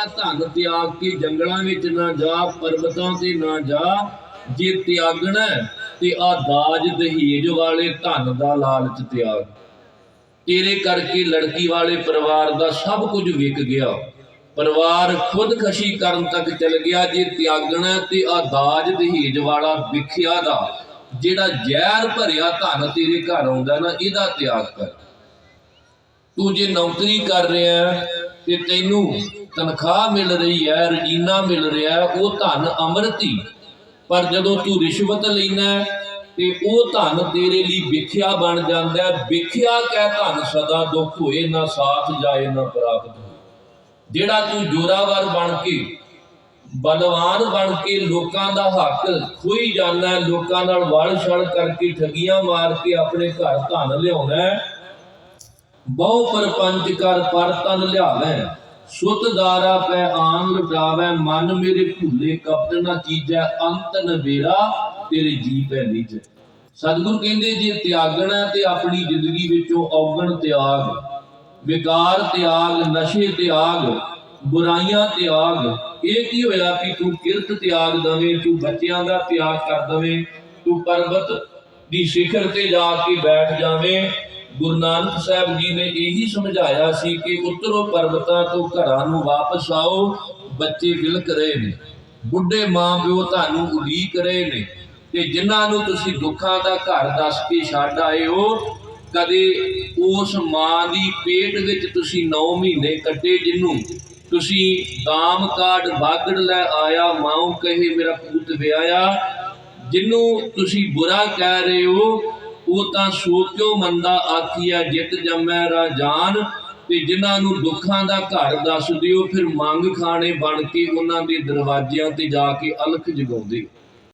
ਵਾਲਾ ਧਨ ਤਿਆਗ ਕੇ ਜੰਗਲਾਂ ਵਿੱਚ ਨਾ ਜਾ, ਪਰਬਤਾਂ ਤੇ ਨਾ ਜਾ। ਜੇ ਤਿਆਗਣਾ ਤੇ ਆ ਦਾਜ ਦਹੇਜ ਵਾਲੇ ਧਨ ਦਾ ਲਾਲਚ ਤਿਆਗ। ਤੇਰੇ ਕਰਕੇ ਲੜਕੀ ਵਾਲੇ ਪਰਿਵਾਰ ਦਾ ਸਭ ਕੁਝ ਵਿਕ ਗਿਆ। ਪਰਿਵਾਰ ਖੁਦਕਸ਼ੀ ਕਰਨ ਤੱਕ ਚਲ ਗਿਆ, ਜੇ ਤਿਆਗਣਾ ਤੇ ਆ ਦਾਜ ਦਹੇਜ ਵਾਲਾ ਵਿਖਿਆ ਦਾ। ਜਿਹੜਾ ਜ਼ਹਿਰ ਭਰਿਆ ਧਨ ਤੇਰੇ ਘਰ ਆਉਂਦਾ ਨਾ, ਇਹਦਾ ਤਿਆਗ ਕਰ। ਤੂੰ ਜੇ ਨੌਕਰੀ ਕਰ ਰਿਹਾ ਤੇ ਤੈਨੂੰ ਤਨਖਾਹ ਮਿਲ ਰਹੀ ਹੈ ਰਜੀਨਾ ਮਿਲ ਰਿਹਾ ਹੈ, ਉਹ ਧਨ ਅੰਮ੍ਰਿਤੀ। ਪਰ ਜਦੋਂ ਤੂੰ ਰਿਸ਼ਵਤ ਲੈਣਾ ਤੇ ਉਹ ਧਨ ਤੇਰੇ ਲਈ ਵਿਖਿਆ ਬਣ ਜਾਂਦਾ ਹੈ। ਵਿਖਿਆ ਕਹਿ ਧਨ ਸਦਾ ਦੁੱਖ ਹੋਏ ਨਾ ਸਾਥ ਜਾਏ ਨਾ ਪ੍ਰਾਪਤ ਹੋਏ। ਜਿਹੜਾ ਤੂੰ ਜੋਰਾਵਰ ਬਣ ਕੇ ਬਲਵਾਨ ਬਣ ਕੇ ਲੋਕਾਂ ਦਾ ਹੱਕ ਖੋਈ ਜਾਂਦਾ ਲੋਕਾਂ ਨਾਲ ਵਲ ਛਲ ਕਰਕੇ ਠਗੀਆਂ ਮਾਰ ਕੇ ਆਪਣੇ ਘਰ ਧਨ ਲਿਆਉਣਾ ਬਹੁ ਪਰਪੰਚ ਕਰ ਪਰ ਤਨ ਲਿਆਵੈ। ਸੁਤ ਦਾਰਾ ਪੈ ਆਨ ਲੁਟਾਵੈ, ਮਨ ਮੇਰੇ ਭੁੱਲੇ ਕਪਟ ਨਾ ਚੀਜੈ ਅੰਤ ਨਵੇਰਾ ਤੇਰੇ ਜੀ ਪੈ ਨੀਚ ਸਤਿਗੁਰ ਕਹਿੰਦੇ, ਜੇ ਤਿਆਗਣਾ ਤੇ ਆਪਣੀ ਜ਼ਿੰਦਗੀ ਵਿੱਚੋਂ ਔਗਣ ਤਿਆਗ। ਵਿਕਾਰ ਤਿਆਗ, ਨਸ਼ੇ ਤਿਆਗ, ਬੁਰਾਈਆਂ ਤਿਆਗ। ਇਹ ਕੀ ਹੋਇਆ ਕਿ ਤੂੰ ਕਿਰਤ ਤਿਆਗ ਦਵੇਂ, ਤੂੰ ਬੱਚਿਆਂ ਦਾ ਤਿਆਗ ਕਰ ਦਵੇਂ, ਤੂੰ ਪਰਬਤ ਦੀ ਸਿਖਰ ਤੇ ਜਾ ਕੇ ਬੈਠ ਜਾਵੇਂ ਗੁਰੂ ਨਾਨਕ ਸਾਹਿਬ ਜੀ ਨੇ ਇਹੀ ਸਮਝਾਇਆ ਸੀ ਕਿ ਉਤਰੋ ਪਰਬਤਾਂ ਤੋਂ ਘਰਾਂ ਨੂੰ ਵਾਪਸ ਆਓ, ਬੱਚੇ ਵਿਲਕ ਰਹੇ ਨੇ। ਬੁੱਢੇ ਮਾਂ ਪਿਓ ਤੁਹਾਨੂੰ ਉਡੀਕ ਰਹੇ ਨੇ ਤੇ ਜਿਨ੍ਹਾਂ ਨੂੰ ਤੁਸੀਂ ਦੁੱਖਾਂ ਦਾ ਘਰ ਦੱਸ ਕੇ ਛੱਡ ਆਏ ਹੋ, ਕਦੇ ਉਸ ਮਾਂ ਦੀ ਪੇਟ ਵਿੱਚ ਤੁਸੀਂ 9 ਮਹੀਨੇ ਕੱਟੇ ਜਿੰਨੂੰ ਤੁਸੀਂ ਦਾਮ ਕਾਢ ਬਾਗੜ ਲੈ ਆਇਆ, ਮਾਉ ਕਹੇ ਮੇਰਾ ਪੁੱਤ ਵਿਆਇਆ ਜਿਹਨੂੰ ਤੁਸੀਂ ਬੁਰਾ ਕਹਿ ਰਹੇ ਹੋ ਉਹ ਤਾਂ ਸੋਚੋ ਮੰਦਾ ਆਖੀਆ ਜਿਤ ਜੰਮੈ ਰਾਜਾਨ ਤੇ ਜਿਨ੍ਹਾਂ ਨੂੰ ਦੁੱਖਾਂ ਦਾ ਘਰ ਦੱਸ ਦਿਓ, ਫਿਰ ਮੰਗ ਖਾਣੇ ਬਣ ਕੇ ਉਹਨਾਂ ਦੇ ਦਰਵਾਜ਼ਿਆਂ ਤੇ ਜਾ ਕੇ ਅਲਖ ਜਗਾਉਂਦੇ।